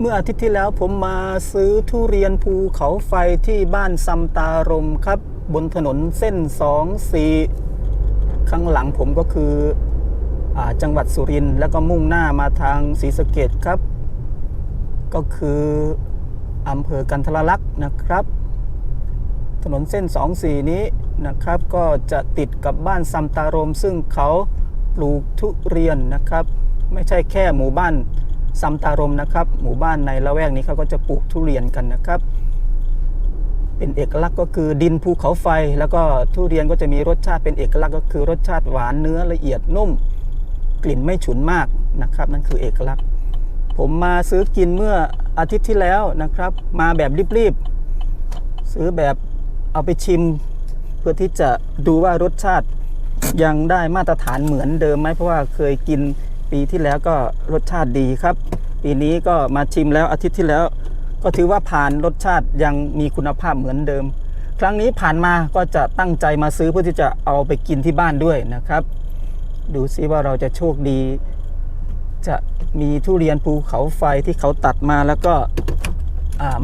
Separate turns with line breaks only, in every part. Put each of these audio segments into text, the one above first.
เมื่ออาทิตย์ที่แล้วผมมาซื้อทุเรียนภูเขาไฟที่บ้านซัมตารมครับ บนถนนเส้น24ข้างหลังผมก็คืออจังหวัดสุรินทร์แล้วก็มุ่งหน้ามาทางศรีสะเกดครับ ก็คืออำเภอกันทรลักษณ์นะครับ ถนนเส้น24นี้นะครับ ก็จะติดกับบ้านซัมตารมซึ่งเขาปลูกทุเรียนนะครับ ไม่ใช่แค่หมู่บ้าน ซัมตารมนะครับ หมู่บ้านในละแวกนี้เขาก็จะปลูกทุเรียนกันนะครับ เป็นเอกลักษณ์ก็คือดินภูเขาไฟ แล้วก็ทุเรียนก็จะมีรสชาติเป็นเอกลักษณ์ก็คือรสชาติหวานเนื้อละเอียดนุ่ม กลิ่นไม่ฉุนมากนะครับ นั่นคือเอกลักษณ์ ผมมาซื้อกินเมื่ออาทิตย์ที่แล้วนะครับ มาแบบรีบๆซื้อแบบเอาไปชิม เพื่อที่จะดูว่ารสชาติยังได้มาตรฐานเหมือนเดิมไหมเพราะว่าเคยกิน ปีที่แล้วก็รสชาติดีครับ ปีนี้ก็มาชิมแล้วอาทิตย์ที่แล้ว ก็ถือว่าผ่านรสชาติยังมีคุณภาพเหมือนเดิม ครั้งนี้ผ่านมาก็จะตั้งใจมาซื้อเพื่อที่จะเอาไปกินที่บ้านด้วยนะครับ ดูซิว่าเราจะโชคดี จะมีทุเรียนภูเขาไฟที่เขาตัดมาแล้วก็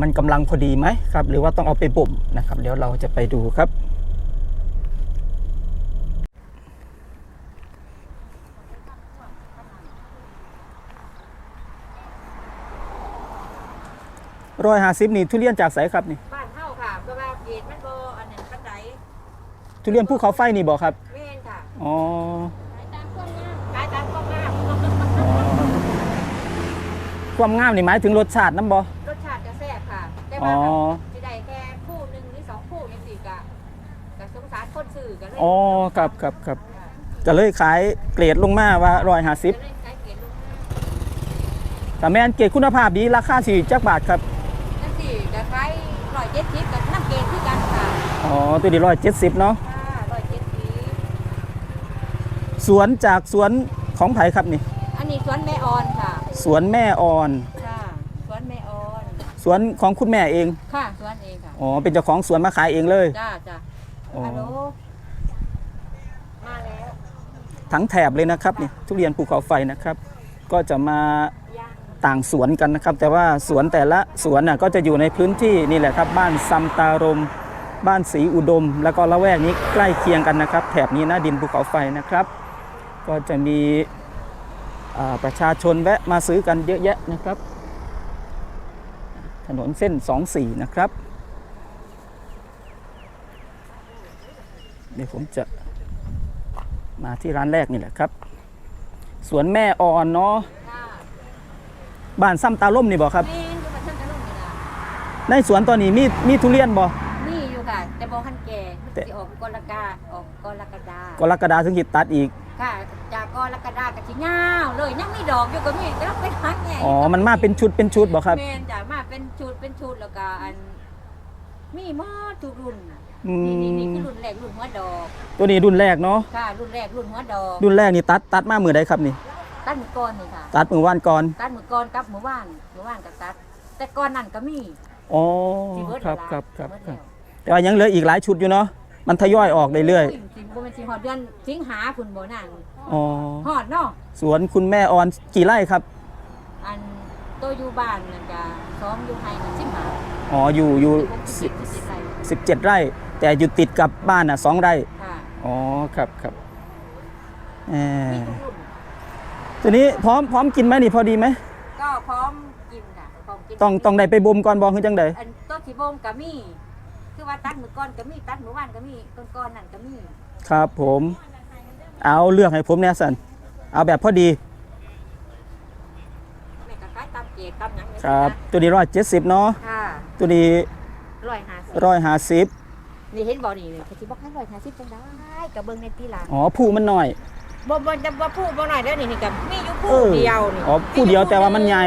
มันกำลังพอดีไหมครับ หรือว่าต้องเอาไปบ่มนะครับ เดี๋ยวเราจะไปดูครับ ร้อยห้าสิบนี่ทุเรียนจากไสครับนี่
บ้านเฮาค่ะเพราะว่าเกตมันบ่อันนั้นปานใด
ทุเรียนภูเขาไฟนี่บอกครับ
แม่นค่ะ
อ๋อ
ขายตามความงามขายตามความงาม
อ๋อความงามนี่หมายถึงรสชาติน้ำบอ
รสชาติจะแซ่บค่ะ แต่
อ๋
ว่า
อ
สิได้แค่คู่หนึงหรือสองคู่จังซี่ก็ก็สงสารคนซื้อก็เลย
อ๋อครับครับครับ
ค่ะ
ก็เลยขายเกรดลงมาว่าร้อยห้าสิบ
ก็เลยขายเกตลูกค้า
แต่แม่นเกรดคุณภาพดีราคาสี่จักบาทครับ
จังซี่ก็ขาย170กับน้ำเกตคือกันค่ะ
อ๋อ ตัวนี้ร้อยเจ็ดสิบเนาะ
ค่ะ170
สวนจากสวนของไผ่ครับนี่
อันนี้สวนแม่ออนค่ะ
สวนแม่ออน
ค่ะสวนแม่ออน
สวนของคุณแม่เอง
ค่ะสวนเองค่ะ
อ๋อ เป็นเจ้าของสวนมาขายเองเลย
จ้าจ้า
อ๋อ
ฮัลโหลมาแล้ว
ทั้งแถบเลยนะครับนี่ทุเรียนภูเขาไฟนะครับ ก็จะมา
ย่าง
ต่างสวนกันนะครับ แต่ว่าสวนแต่ละสวนน่ะก็จะอยู่ในพื้นที่นี่แหละครับบ้านซัมตารม บ้านศรีอุดม แล้วก็ละแวกนี้ใกล้เคียงกันนะครับ แถบนี้นะดินภูเขาไฟนะครับ ก็จะมีอ่าประชาชนแวะมาซื้อกันเยอะแยะนะครับ ถนนเส้น 24 นะครับ เดี๋ยวผมจะมาที่ร้านแรกนี่แหละครับ สวนแม่ออนเนาะ
ค่ะ
บ้านซ้ำตาล่มนี่บ่ครับ
นี่คือมันช่างจะลงนี่นะ
ในสวนตอนนี้มีมีทุเรียนบ่
นี่อยู่ค่ะ แต่บอขันแก่มัน
แต่
จะออกกรกาออกกรกฎาก
รกฎาถึงจิตตัดอีก
ค่ะจากกรกฎากับชิเงาวเลยยังไม่ดอกอยู่ก็มีแต่เราไปหาแง่
อ๋อมันมาเป็นชุดเป็นชุดบ่ครับ
แมนจ้ะมาเป็นชุดเป็นชุดแล้วก็อัน มีหมอทุกรุ่น
อืม
นี่นี่นี่คือรุ่นแรกรุ่นหัวดอก
ตัวนี้รุ่นแรกเนาะ
ค่ะรุ่นแรกรุ่นหัวดอก
รุ่นแรกนี่ตัดตัดมามือใดครับนี่
ตัดมือก้อนนี่ค่ะ
ตัดมือว่านก่อน
ตัดมือก้อนกับมือว่านมือว่านกับตัด แต่ก้อนนั่นก็มี
อ๋อ
สิเบิด
ครับ
เวลา
ครับครับ
สิเด
ครับ
แล้ว
แต่ว่ายังเหลืออีกหลายชุดอยู่เนาะมันทยอยออกเรื่อย
จริงๆบ่แม่นสิฮอดเดือนสิงหาพุ่นบ่นั่น
ๆอ๋อ
ฮอดเนาะ
สวนคุณแม่ออนกี่ไร่ครับ
อันโตอยู่บ้านนั่นก็ซ้อมอยู่ไห้นั่นสิบหา
อ๋ออยู่อยู่
สิบสิบไร
สิบเจ็ดไร่ แต่อยู่ติดกับบ้านอะสองไร่
ค่ะ
อ๋อครับครับเอ่
มี
อ
ทุกรุ่น
ตัวนี้พร้อมพร้อมกินไหมนี่พอดีไหม
ก็พร้อมกินค่ะพร้อมกิน
ต้องต้องได้ไปบ่มก่อนบ่คือจังใด
อันต้นสีบงก็มี คือว่าตัดมือก้อนก็มีตัดมือว่านก็มีต้นก้อนนั่นก็มี
ครับผม เอาเลือกให้ผมแน่สันเอาแบบพอดี
แม่ก็ขายตามเกตตามหยังนี่
ครับ
นะ
ตัวนี้ร้อยเจ็ดสิบเนาะ
ค่ะ
ตัวนี้
ร้อยห้าสิบ
ร้อยห้าสิบ
นี่เห็นบ่นี่เลยเขาสิบอกให้ร้อยห้าสิบจังได้กับเบิ่งในตีหลัง
อ๋อผู้มันหน่อย
บ่บ่จะบ่พูดบ่หน่อยเด้อนี่นี่ก็มีอยู่
เอ
ผู้
อ
เดียวนี่
อ๋อผู้เดียวแต่ว่ามันใหญ่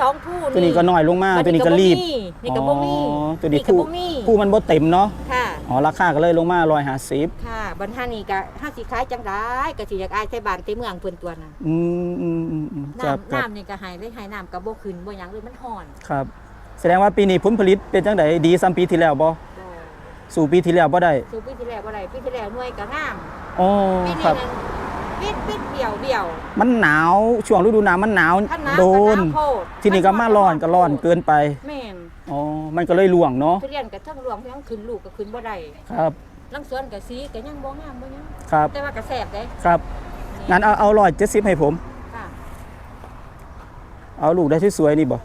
สองผู้
ตัวนี้ก็น้อยลงมาตัวนี้ก็รีบ
นี่ก็บ่มี
อ๋อตัวนี้
ก็
ผู้
บ่มี
ผู้มันบ่เต็มเนาะ
ค่ะ
อ๋อราคาก็เลยลงมาร้อยห้าสิบ
ค่ะบรรทานี่ก็ห้าสิขายจังได้ก็สิอยากอายใส่บ้านใส่เมืองเพิ่นตัวน่ะ
อืมอืมอืมอืมครับ
น้ำ
ครับ
น้ำนี่ก็ให้เลยให้น้ำก็บ่ขึ้นบ่หยังเลยมันฮ้อน
ครับ แสดงว่าปีนี้ผลผลิตเป็นจังไดดีซ้ำปีที่แล้วบ่
บ่
สู่ปีที่แล้วบ่ได้
สู่ปีที่แล้วบ่ได้ปีที่แล้วหน่วยก็งาม
อ๋อ
ปี
ครั
นี้
บ
นั่น ปิดปิดเบี่ยวเบี่ยว
มันหนาวช่วงฤดูหนาวมันหนาว
ถ้าหนาว
โด
ก็
น
หาวโพด
ทีนี้ก็มาร้อนก็ร้อนเกินไป
แม่น
อ๋อมันก็เลยล่วงเนาะ
ทุเรียนก็ทั้งรวงทั้งขึ้นลูกก็ขึ้นบ่ได้
ครับ
ลังสวนก็สีก็ยังบ่งามบ่หยัง
ครับ
แต่ว่าก็แซ่บเด้
ครับงั้นเอาเอาร้อยเจ็ดสิบให้ผม
ค่ะ
เอาลูกได้สวยๆนี่บ่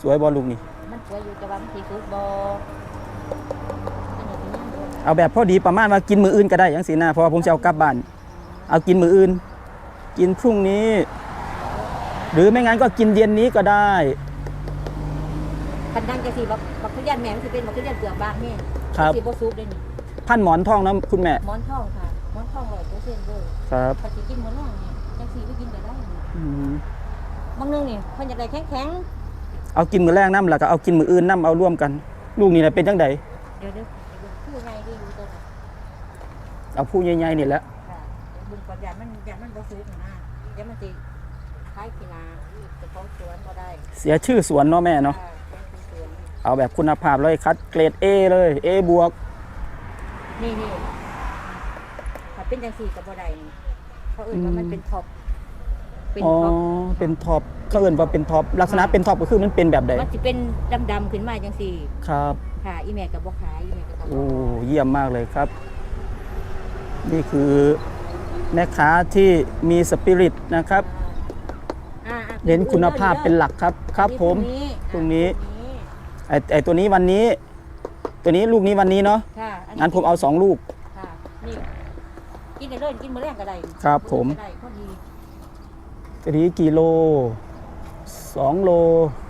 สวยบ่ลูกนี่
มันสวยอยู่แต่ว่ามันสิสุกบ่อันนี้ก็ยังบ่
เอาแบบพอดีประมาณว่ากินมืออื่นก็ได้ยังสีหน้าเพราะว่าผมจะเอากลับบ้าน เอากินมืออื่น กินพรุ่งนี้ หรือไม่งั้นก็กินเย็นนี้ก็ได้
คันดังจังซี่บักบักทุเรียนแม่มันสิเป็นบักทุเรียนเปลือกบางแม่
ครับ
มันสิบ่สุกเด้นี่
พันหมอนทองนะคุณแม่
หมอนทองค่ะหมอนทอง100%เด้อ
ครับ
ปฏิกินมื้อแรกนี่จังซี่ไปกินก็ได้นี่
อืม
บางนึงนี่เพิ่นอยากได้แข็ง
เอากินมือแรกน้ำแล้วก็เอากินมืออื่นน้ำเอาร่วมกัน ลูกนี่นะเป็นจังได
ๆเดี๋ยวเด้อเดี๋ยวคือไงดีอยู่ตัวน่ะ
เอาผู้ใหญ่ๆนี่แหละ
ค่ะ บุญก่อนยามันยามันบ่สุกนะเดี๋ยวมันสิคล้ายกินาเจะของสวนบ่ได้
เสียชื่อสวนเนาะแม่เนาะ
ค่ะเป็นสวน
เอาแบบคุณภาพเลยคัดเกรด A เลย A บวก
นี่นี่ถ้าเป็นจังซี่ก็บ่ได้นี่เพราะเอื่นว่ามันเป็นท็อปเป็น
อ๋อ
ท็อป
เป็นท็อปเขาเอิ้นว่าเป็นท็อปลักษณะเป็นท็อปก็คือมันเป็นแบบใด
มันสิเป็นดำๆขึ้นมาจังซี่
ครับ
ค่ะอีแม่ก็บ่ขายอีแม่ก็บ่
โอ้เยี่ยมมากเลยครับ นี่คือ แม่ค้าที่มีสปิริตนะครับ
อ่าอ่า
เน้นคุณภาพเป็นหลักครับครับผม พรุ่งนี้ ไอไอตัวนี้วันนี้ ตัวนี้ลูกนี้วันนี้เนาะ
ค่ะ
งั้นผมเอาสองลูก
ค่ะนี่กินได้เลยกินมื้อแรกก็ได้
ครับผม
ก็ได้พอดี
ตัวนี้กี่โลสองโล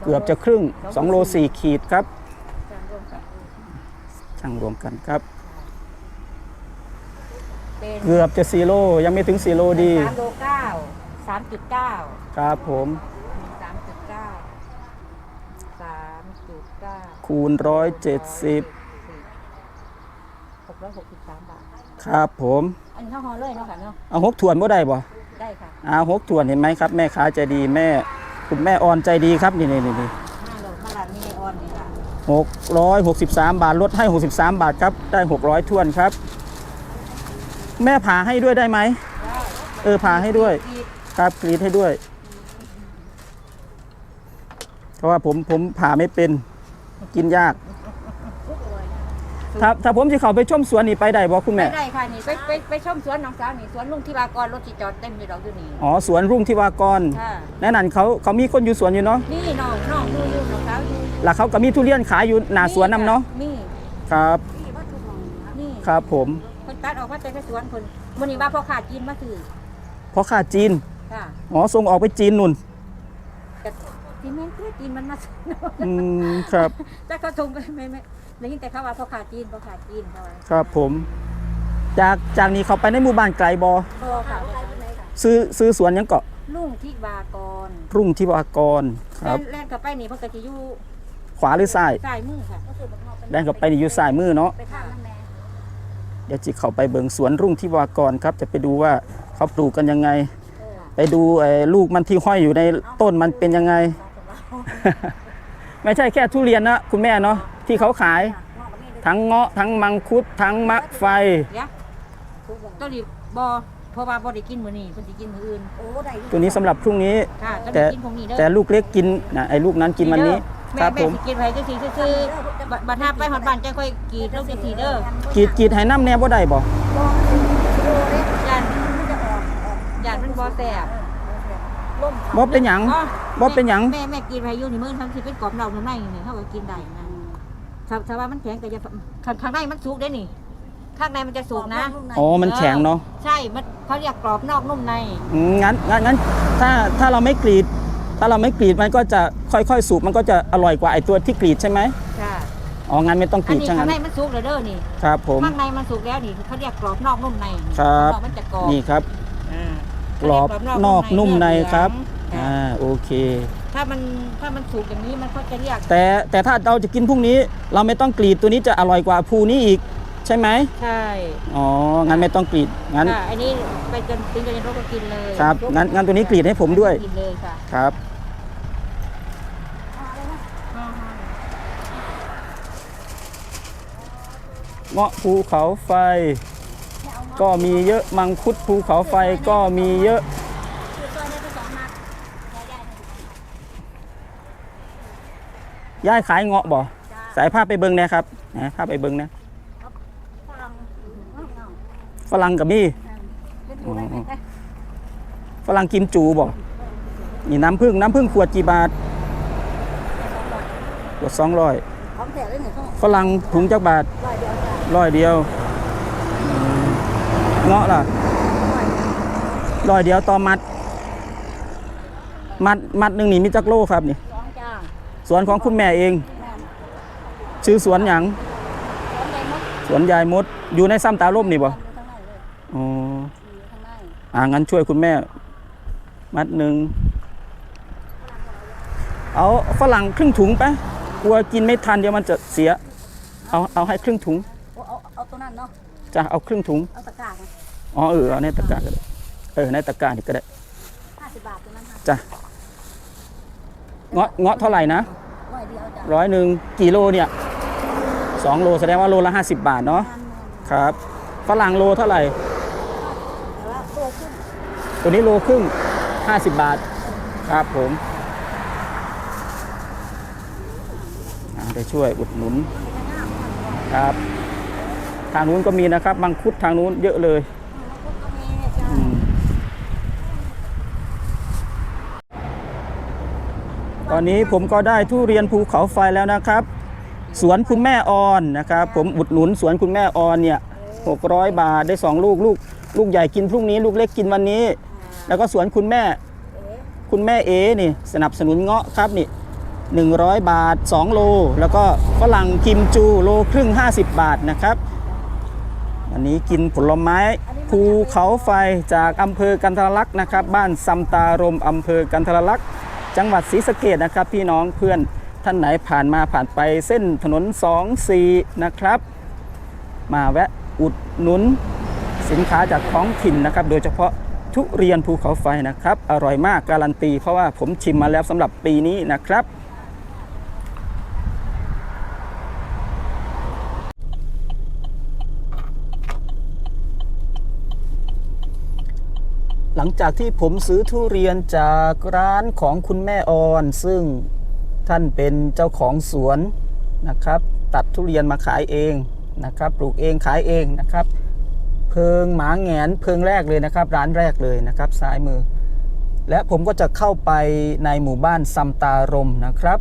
เกือบจะครึ่งสองโลสี่ขีดครับ
จานรวมกัน
ช่างรวมกันครับ
เป็น
เกือบจะสี่โลยังไม่ถึงสี่โลดี
สามโลเก้าสามจุดเก้า
ครับผม
สามจุดเก้าสามจุดเก้า
คูณร้อยเจ็ดสิบ
หกร้อยหกสิบสามบาท
ครับผม
อันนี้เท่าฮอเลยเนาะค่ะเนาะ
เอาหกถ่วนบ่ได้บ่
ได้ค่ะ
เอาหกถ่วนเห็นไหมครับ แม่ค้าใจดีแม่ คุณแม่ออนใจดีครับนี่นี่นี่นี่
ห้าโลมาลาดนี่ออนนี่ค่ะ
หกร้อยหกสิบสามบาทลดให้หกสิบสามบาทครับได้หกร้อยถ่วนครับ แม่ผ่าให้ด้วยได้ไหม
ได้
เออผ่าให้ด้วย
อีก
ครับกรีดให้ด้วย เพราะว่าผมผมผ่าไม่เป็น กินยาก ถ้าถ้าผมจะเข้าไปชมสวนนี่ไปได้บ่คุณ
ไม่
แม่
ได้ค่ะนี่ไปไปไปชมสวนน้องสาวนี่สวนลุงที่วากรรถที่จอดเต็มอยู่ดอกอยู่นี่
อ๋อสวนรุ่งที่วากร
ค่ะ
แน่นันเขาเขามีคนอยู่สวนอยู่เนาะ
นี่น้องน้องดูอยู่น้องสาวอยู่
แล้วเขาก็มีทุเรียนขายอยู่หน้าสวนนํเนาะ
นี่
ครับ
นี่
ครับผม
คน ตัดออกมาแต่แค่สวนคนวันนี้ว่าพ่อขาดกินมาถือ
เพราะค่าจีน
ค่ะ
อ๋อส่งออกไปจีนนุ่น
แต่กินแม่นคือกินมันมา
อืมครับ
แต่เขาทงไปไม่ไม่ได้ยินแต่เขาว่าพ่อขาดกินพ่อขาดกินเขาว่า
ครับผม จากจากนี้เขาไปในหมู่บ้านไกลบอ
พ่อขาดไปไหนค่ะ
ซื้อซื้อสวนหยังเกาะ
ลุงที่วากร
รุ่งที่วากรค
แล่
รับ
นแล่นกลับไปนี่เพิ่นก็จะอยู่
ขวาหรือซ้าย
ซ้ายมือค่ะ
แดนกลับไปนี่อยู่ซ้ายมือเนาะ
ไปทางนั้นแม่
เดี๋ยวจิเข้าไปเบิงสวนรุ่งที่วากรครับ จะไปดูว่าเขาปลูกกันยังไง
เออ
ไปดูไอ้ลูกมันที่ห้อยอยู่ในต้นมันเป็นยังไง ไม่ใช่แค่ทุเรียนนะคุณแม่เนาะที่เขาขาย ทั้งเงาะทั้งมังคุดทั้งมะไฟ
เดี๋ยวต้นนี้บ่เพ ราะว่าบ่ได้กินมื้อนี้เพิ่นสิกินมื้ออื่นโอ้ได้
ตัวนี้สำหรับพรุ่งนี้
ค่ะต้น
แต่
นี้กินพวกนี้เด้อ
แต่ลูกเล็กกินนะไอ้ลูกนั้นกินวันนี้
แม่
ครับ
แม่
ผม
สิกินไว้จังซี่ซื่อๆบัดบัดหน้าไปฮอดบ้านจังค่อยกรีดลงจังซี่เด้อก
รีดกรีดให้น้ำแน่บ่ได้บ่
ย่านย่านมันบ่แซ่บ
บ่เป็นหยังบ่เป็นหยัง
แม่แม่กินไปอยู่นี่มื้อทั้งสิเป็นกรอบนอกนุ่มในนี่เขาก็กินได้นะถ้าถ้าว่ามันแข็งก็จะข้างข้างในมันสุกได้นี่ ข้างในมันจะสุกนะ
อ๋อมันแข็งเนาะ
ใช่ มัน เขาเรียกกรอบนอกนุ่มใน
อืมงั้นงั้นงั้นถ้าถ้าเราไม่กรีด ถ้าเราไม่กรีดมันก็จะค่อยๆสุกมันก็จะอร่อยกว่าไอ้ตัวที่กรีดใช่ไหม
ค่ะ
อ๋องั้นไม่ต้องก
อัน
รีด
นี้
ช่าง
ข้าง
นั้น
ในมันสุกแล้วเด้อนี่
ครับผม
ข้างในมันสุกแล้วนี่เขาเรียกกรอบนอกนุ่มใน
ครับ
ข้างนอกมันจะกรอบ
นี่ครับ
อ่าก
รอบนอกนุ่มในครับ
อ่า
อ่าโอเค
ถ้ามันถ้ามันสุกอย่างนี้มันก็จะเรียก
แต่แต่ถ้าเราจะกินพรุ่งนี้ เราไม่ต้องกรีดตัวนี้จะอร่อยกว่าภูนี้อีก ใช่ไหม
ใช่
อ๋องั้นไม่ต้องกรีดงั้น
ค่ะอันนี้ไปจนถึงจะในรถก็กินเลย
ครับงั้นงั้นตัวนี้กรีดให้ผมด้วย
กินเลยค่ะ
ครับเงาะภูเขาไฟ
เอาเงาะ
ก็มีเยอะมังคุดภูเขาไฟก็มีเยอะ
คือตัวนี้ก็สองมัดใหญ่
ย้ายขายเงาะบ่
ๆจ้า
สายภาพไปเบิงนะครับนะภาพไปเบิงนะ
ฝรั่งเงา
ฝรั่งกับมี่
ๆเป็นผู้ได้ไหม
ฝรั่งกิมจูบ่นี่น้ำผึ้งน้ำผึ้งขวดกี่บาทขวดสองร้อย
ของแถวเลยเนี่ยเขา
ฝรั่งถุงจักบาท
ร้อยเดียวจ้า
ร้อยเดียวอืมเงาะล่ะ
ร้อย
ร้อยเดียวต่อมัด มัดมัดหนึ่งนี่มีจักโลครับนี่
สองจ้า
สวนของคุณแม่เอง
แม่น
ชื่อสวนหยัง
สองใหญ่มด
สวนยายมดอยู่ในซ้ำตาล่มนี่บ่
อยู่ข้างในเลย
อ๋อ
อยู่ข้างใน
อ่างั้นช่วยคุณแม่ มัดหนึ่งเอาฝรั่งครึ่งถุงไปกลัวกินไม่ทันเดี๋ยวมันจะเสีย เอาเอาให้ครึ่งถุง
โอ้เอาเอาตัวนั้นเนาะ
จะเอาครึ่งถุง
เอาตะกร้าไง
อ๋อเออเอาในตะกร้าก็ได้เออในตะกร้านี่ก็ได้
ห้าสิบบาทตัวนั้นค่ะ
จ้ะเงาะเงาะเท่าไหร่นะ
ร้อยเดียวจ้า
ร้อยหนึ่งกี่โลเนี่ยสองโลแสดงว่าโลละห้าสิบบาทเนาะ
งานแม่น
ครับฝรั่งโลเท่าไหร่
แต่ว่าตัวขึ้น
ตัวนี้โลครึ่งห้าสิบบาทครับผมอ่าได้ช่วยอุดหนุนครับ ทางนู้นก็มีนะครับมังคุดทางนู้นเยอะเลยตอนนี้ผมก็ได้ทุเรียนภูเขาไฟแล้วนะครับ สวนคุณแม่ออนนะครับ ผมอุดหนุนสวนคุณแม่ออนเนี่ย600 บาทได้ 2 ลูกลูก ลูกใหญ่กินพรุ่งนี้ ลูกเล็กกินวันนี้ แล้วก็สวนคุณแม่ คุณแม่เอนี่สนับสนุนเงาะครับนี่100 บาท 2 โล แล้วก็ฝรั่งกิมจูโลครึ่ง 50 บาทนะครับ อันนี้กินผลไม้ภูเขาไฟจากอำเภอกันทรลักษณ์นะครับ บ้านซัมตารมอำเภอกันทรลักษณ์จังหวัดศรีสะเกดนะครับ พี่น้องเพื่อนท่านไหนผ่านมาผ่านไปเส้นถนน24นะครับ มาแวะอุดหนุนสินค้าจากท้องถิ่นนะครับ โดยเฉพาะ ทุเรียนภูเขาไฟนะครับ อร่อยมากการันตี เพราะว่าผมชิมมาแล้วสำหรับปีนี้นะครับ หลังจากที่ผมซื้อทุเรียนจากร้านของคุณแม่ออน ซึ่งท่านเป็นเจ้าของสวนนะครับ ตัดทุเรียนมาขายเองนะครับ ปลูกเองขายเองนะครับ เพิงหมาแงนเพิงแรกเลยนะครับ ร้านแรกเลยนะครับซ้ายมือ และผมก็จะเข้าไปในหมู่บ้านซัมตารมนะครับ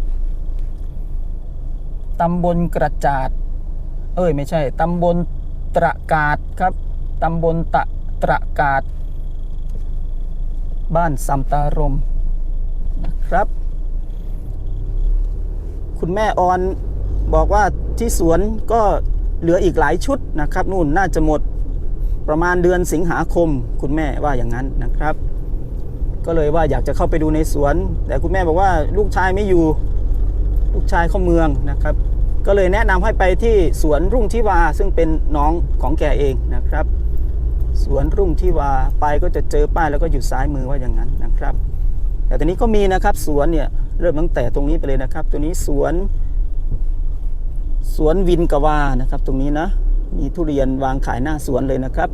ตำบลกระจาด เอ้ยไม่ใช่ตำบลตระกาดครับตำบลตะตระกาด บ้านซัมตารมนะครับ คุณแม่ออนบอกว่าที่สวนก็เหลืออีกหลายชุดนะครับ นู่นน่าจะหมด ประมาณเดือนสิงหาคมคุณแม่ว่าอย่างนั้นนะครับ ก็เลยว่าอยากจะเข้าไปดูในสวน แต่คุณแม่บอกว่าลูกชายไม่อยู่ลูกชายเข้าเมืองนะครับ ก็เลยแนะนำให้ไปที่สวนรุ่งทิวาซึ่งเป็นน้องของแกเองนะครับ สวนรุ่งที่วาไปก็จะเจอป้ายแล้วก็อยู่ซ้ายมือว่าอย่างนั้นนะครับ แต่ตอนนี้ก็มีนะครับสวนเนี่ยเริ่มตั้งแต่ตรงนี้ไปเลยนะครับ ตัวนี้สวน สวนวินกวานะครับ ตรงนี้นะ มีทุเรียนวางขายหน้าสวนเลยนะครับ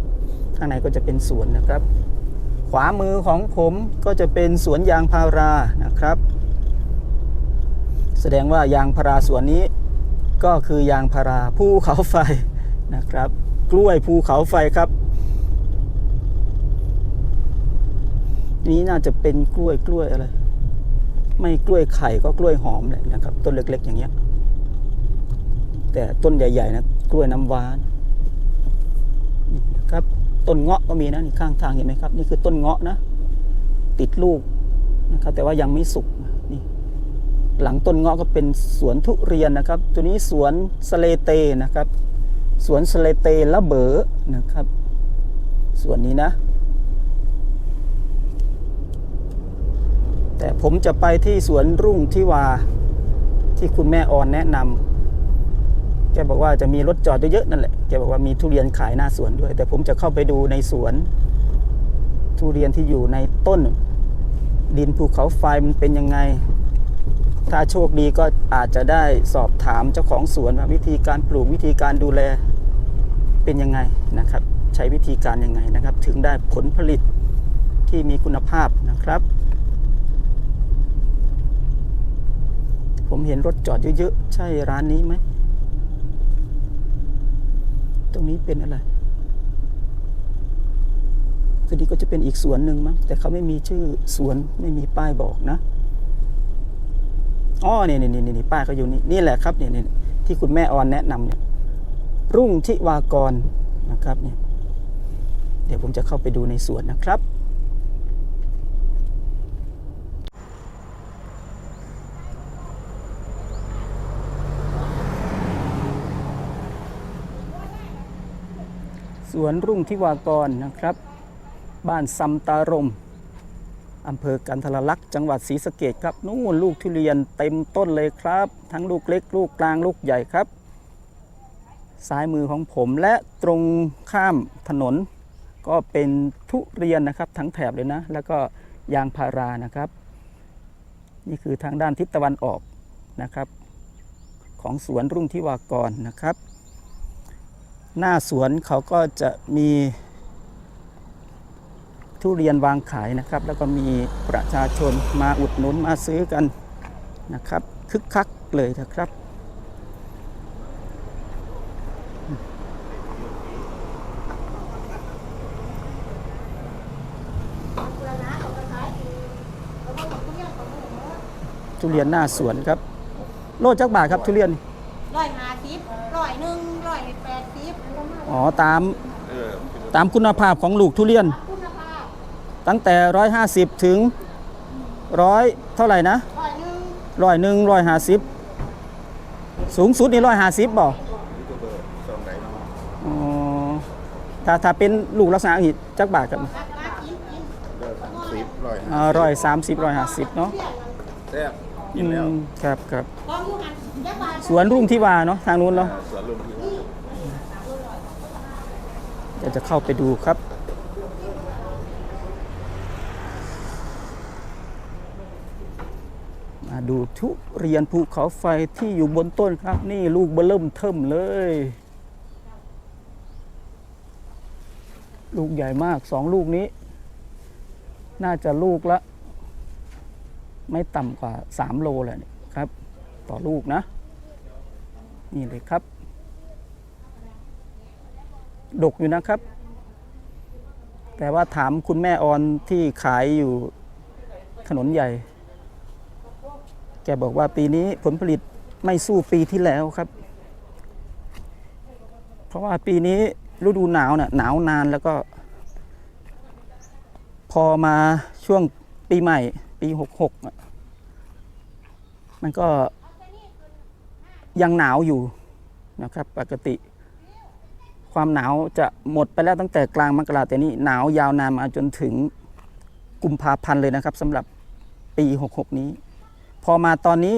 ข้างในก็จะเป็นสวนนะครับ ขวามือของผมก็จะเป็นสวนยางพารานะครับ แสดงว่ายางพาราสวนนี้ก็คือยางพาราภูเขาไฟนะครับ กล้วยภูเขาไฟครับ นี้น่าจะเป็นกล้วยกล้วยอะไรไม่กล้วยไข่ก็กล้วยหอมแหละนะครับ ต้นเล็ก ๆ อย่างเงี้ย แต่ต้นใหญ่ๆนะกล้วยน้ำว้านี่นะครับต้นเงาะก็มีนะนี่ข้างทางเห็นไหมครับ นี่คือต้นเงาะนะ ติดลูกนะครับ แต่ว่ายังไม่สุกนี่ หลังต้นเงาะก็เป็นสวนทุเรียนนะครับ ตัวนี้สวนสเลเตนะครับ สวนสเลเตละเบอนะครับสวนนี้นะ แต่ผมจะไปที่สวนรุ่งที่วาที่คุณแม่ออนแนะนำ แกบอกว่าจะมีรถจอดเยอะๆนั่นแหละแกบอกว่ามีทุเรียนขายหน้าสวนด้วย แต่ผมจะเข้าไปดูในสวน ทุเรียนที่อยู่ในต้น ดินภูเขาไฟมันเป็นยังไง ถ้าโชคดีก็อาจจะได้สอบถามเจ้าของสวนว่าวิธีการปลูกวิธีการดูแลเป็นยังไงนะครับ ใช้วิธีการยังไงนะครับ ถึงได้ผลผลิตที่มีคุณภาพนะครับ ผมเห็นรถจอดเยอะๆ ใช่ร้านนี้ไหม ตรงนี้เป็นอะไรตรงนี้ก็จะเป็นอีกสวนหนึ่งมั้งแต่เขาไม่มีชื่อสวนไม่มีป้ายบอกนะอ๋อนี่นี่นี่นี่ป้ายเขาอยู่นี่นี่แหละครับเนี่ยนี่ที่คุณแม่ออนแนะนำเนี่ย รุ่งทิวากรนะครับเนี่ยเดี๋ยวผมจะเข้าไปดูในสวนนะครับ สวนรุ่งทิวากรนะครับ บ้านซัมตารมอำเภอกันทรลักษ์จังหวัดศรีสะเกดครับ นู่นลูกทุเรียนเต็มต้นเลยครับ ทั้งลูกเล็ก ลูกกลางลูกใหญ่ครับ ซ้ายมือของผมและตรงข้ามถนน ก็เป็นทุเรียนนะครับ ทั้งแถบเลยนะ แล้วก็ยางพารานะครับ นี่คือทางด้านทิศตะวันออกนะครับ ของสวนรุ่งทิวากรนะครับ หน้าสวนเขาก็จะมีทุเรียนวางขายนะครับ แล้วก็มีประชาชนมาอุดหนุนมาซื้อกันนะครับ คึกคักเลยนะครับ ทุเรียนหน้าสวนครับ โลจักบาทครับทุเรียน
ร้อยห้า ร้อยหนึ่งร้อยแปดสิบ
อ๋อตามตามคุณภาพของลูกทุเรียน
คุณภาพ
ตั้งแต่ร้อยห้าสิบถึงร้อยเท่าไหร่นะ
ร้อยหนึ่ง
ร้อยหนึ่งร้อยห้าสิบสูงสุดนี่ร้อยห้าสิบบ่อ๋อถ้าถ้าเป็นลูกลักษณะอีกจักบาทครับ
ราคากินกิน
สิบร้อย
ร้อยสามสิบร้อยห้าสิบเนาะ
แซ่บ กินแล้ว
อืมครับครับ
กองอยู่หันยักษ์บาท
สวนรุ่งที่วาเนาะทางนู้นเนาะ
อ่าสวนลุมพินี
เดี๋ยวจะเข้าไปดูครับ มาดูทุเรียนภูเขาไฟที่อยู่บนต้นครับ นี่ลูกเบอเริ่มเทิมเลย ลูกใหญ่มากสองลูกนี้ น่าจะลูกละ ไม่ต่ำกว่า 3 โลแหลเนี่ยครับ ต่อลูกนะ นี่เลยครับ ดกอยู่นะครับ แต่ว่าถามคุณแม่ออนที่ขายอยู่ถนนใหญ่ แกบอกว่าปีนี้ผลผลิตไม่สู้ปีที่แล้วครับ เพราะว่าปีนี้ฤดูหนาวน่ะหนาวนานแล้วก็ พอมาช่วงปีใหม่ ปีหกหกมันก็ยังหนาวอยู่นะครับ ปกติ ความหนาวจะหมดไปแล้วตั้งแต่กลางมกราแต่นี่หนาวยาวนานมาจนถึงกุมภาพันธ์เลยนะครับสำหรับปี66นี้ พอมาตอนนี้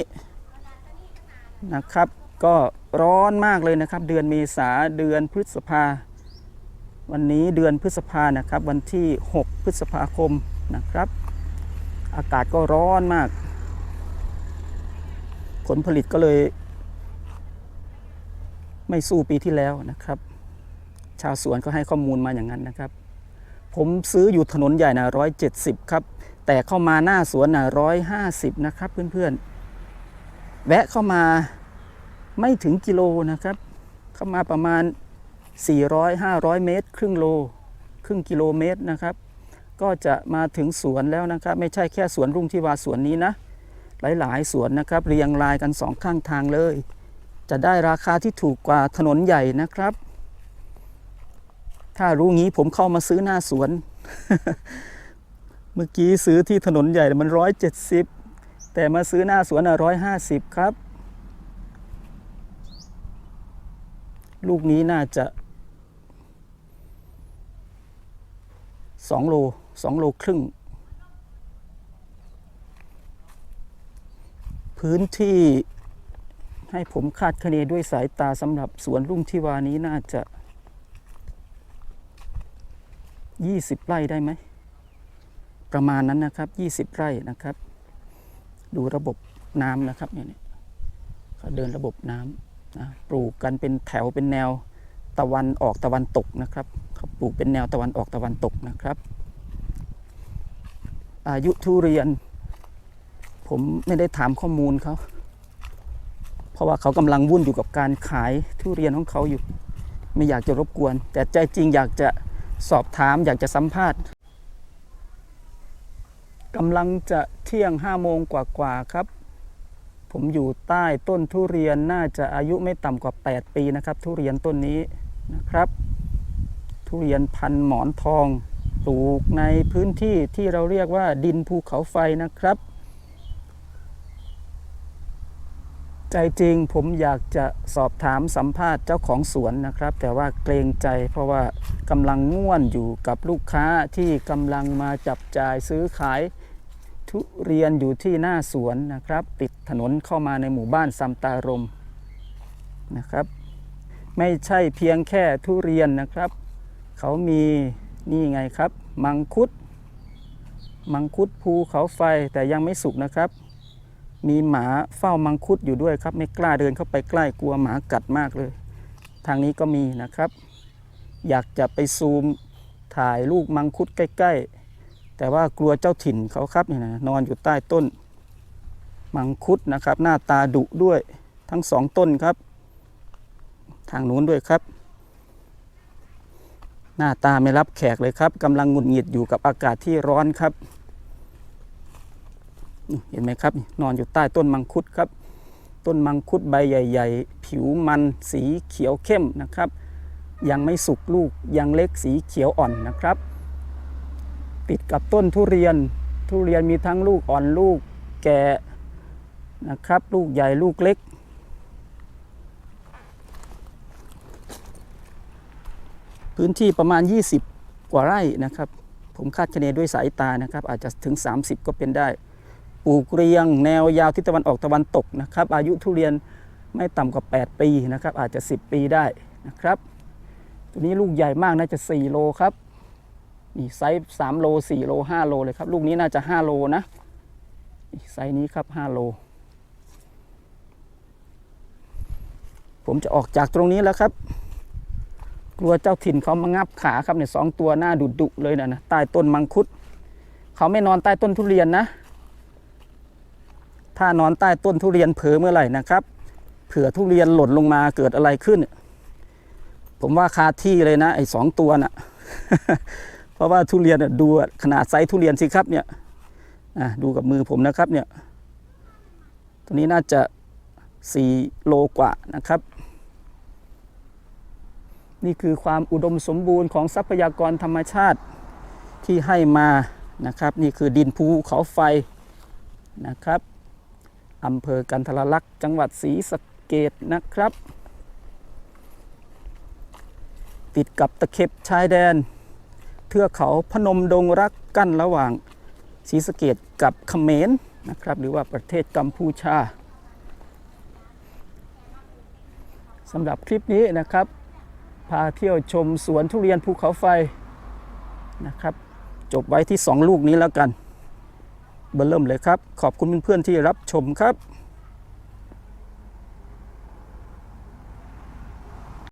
นะครับก็ร้อนมากเลยนะครับ เดือนเมษาเดือนพฤษภา วันนี้เดือนพฤษภานะครับ วันที่ 6 พฤษภาคมนะครับ อากาศก็ร้อนมาก ผลผลิตก็เลย ไม่สู้ปีที่แล้วนะครับ ชาวสวนก็ให้ข้อมูลมาอย่างนั้นนะครับ ผมซื้ออยู่ถนนใหญ่นะร้อยเจ็ดสิบครับ แต่เข้ามาหน้าสวนนะร้อยห้าสิบนะครับเพื่อนๆ แวะเข้ามาไม่ถึงกิโลนะครับ เข้ามาประมาณ 400-500 เมตร ครึ่งโล ครึ่งกิโลเมตรนะครับ ก็จะมาถึงสวนแล้วนะครับไม่ใช่แค่สวนรุ่งที่วาสวนนี้นะ หลายๆสวนนะครับ เรียงรายกันสองข้างทางเลย จะได้ราคาที่ถูกกว่าถนนใหญ่นะครับ ถ้ารู้งี้ผมเข้ามาซื้อหน้าสวน เมื่อกี้ซื้อที่ถนนใหญ่มันร้อยเจ็ดสิบแต่มาซื้อหน้าสวนอะร้อยห้าสิบครับ ลูกนี้น่าจะสองโล สองโลครึ่ง พื้นที่ให้ผมคาดคะเนด้วยสายตาสำหรับสวนรุ่งทิวานี้น่าจะ 20 ไร่ได้ไหม ประมาณนั้นนะครับ 20 ไร่นะครับ ดูระบบน้ำนะครับเนี่ยเขาเดินระบบน้ำนะปลูกกันเป็นแถวเป็นแนวตะวันออกตะวันตกนะครับเขาปลูกเป็นแนวตะวันออกตะวันตกนะครับ อายุทุเรียน ผมไม่ได้ถามข้อมูลเขาเพราะว่าเขากำลังวุ่นอยู่กับการขายทุเรียนของเขาอยู่ ไม่อยากจะรบกวน แต่ใจจริงอยากจะสอบถามอยากจะสัมภาษณ์กำลังจะเที่ยงห้าโมงกว่าๆครับ ผมอยู่ใต้ต้นทุเรียนน่าจะอายุไม่ต่ำกว่า 8 ปีนะครับ ทุเรียนต้นนี้นะครับ ทุเรียนพันหมอนทอง ปลูกในพื้นที่ที่เราเรียกว่าดินภูเขาไฟนะครับ ใจจริงผมอยากจะสอบถามสัมภาษณ์เจ้าของสวนนะครับ แต่ว่าเกรงใจเพราะว่ากำลังง่วนอยู่กับลูกค้าที่กำลังมาจับจ่ายซื้อขายทุเรียนอยู่ที่หน้าสวนนะครับ ติดถนนเข้ามาในหมู่บ้านซัมตารมนะครับ ไม่ใช่เพียงแค่ทุเรียนนะครับ เขามี นี่ไงครับ มังคุด มังคุดภูเขาไฟแต่ยังไม่สุกนะครับ มีหมาเฝ้ามังคุดอยู่ด้วยครับ ไม่กล้าเดินเข้าไปใกล้กลัวหมากัดมากเลย ทางนี้ก็มีนะครับ อยากจะไปซูมถ่ายลูกมังคุดใกล้ ๆ แต่ว่ากลัวเจ้าถิ่นเขาครับนี่นะนอนอยู่ใต้ต้น มังคุดนะครับ หน้าตาดุด้วยทั้งสองต้นครับ ทางนู้นด้วยครับ หน้าตาไม่รับแขกเลยครับกำลังหงุดหงิดอยู่กับอากาศที่ร้อนครับ เห็นไหมครับนี่นอนอยู่ใต้ต้นมังคุดครับ ต้นมังคุดใบใหญ่ ๆ ผิวมันสีเขียวเข้มนะครับ ยังไม่สุกลูกยังเล็กสีเขียวอ่อนนะครับ ติดกับต้นทุเรียนทุเรียนมีทั้งลูกอ่อนลูกแก่นะครับ ลูกใหญ่ลูกเล็ก พื้นที่ประมาณ 20 กว่าไร่นะครับ ผมคาดคะเนด้วยสายตานะครับ อาจจะถึง 30 ก็เป็นได้ ปลูกเรียง แนวยาวทิศตะวันออกตะวันตกนะครับ อายุทุเรียนไม่ต่ำกว่า 8 ปีนะครับ อาจจะ 10 ปีได้นะครับ ตัวนี้ลูกใหญ่มากน่าจะ 4 โลครับนี่ไซส์3โล 4 โล 5 โลเลยครับ ลูกนี้น่าจะ 5 โลนะไซส์นี้ครับ 5 โล ผมจะออกจากตรงนี้แล้วครับ กลัวเจ้าถิ่นเขามางับขาครับเนี่ยสองตัวหน้าดุดุเลยนะนะใต้ต้นมังคุด เขาไม่นอนใต้ต้นทุเรียนนะ ถ้านอนใต้ต้นทุเรียนเผลอเมื่อไหร่นะครับ เผื่อทุเรียนหล่นลงมาเกิดอะไรขึ้น ผมว่าคาที่เลยนะ ไอ้สองตัวน่ะ เพราะว่าทุเรียนน่ะดูขนาดไซส์ทุเรียนสิครับเนี่ยดูกับมือผมนะครับเนี่ยตัวนี้น่าจะ4โลกว่านะครับ นี่คือความอุดมสมบูรณ์ของทรัพยากรธรรมชาติที่ให้มานะครับ นี่คือดินภูเขาไฟนะครับอำเภอกันทรลักษณ์จังหวัดศรีสะเกดนะครับ ติดกับตะเข็บชายแดน เทือกเขาพนมดงรักกั้นระหว่างศรีสะเกดกับเขมรนะครับ หรือว่าประเทศกัมพูชาสำหรับคลิปนี้นะครับ พาเที่ยวชมสวนทุเรียนภูเขาไฟนะครับ จบไว้ที่ 2 ลูกนี้แล้วกัน เบอร์เริ่มเลยครับ ขอบคุณเพื่อนๆที่รับชมครับ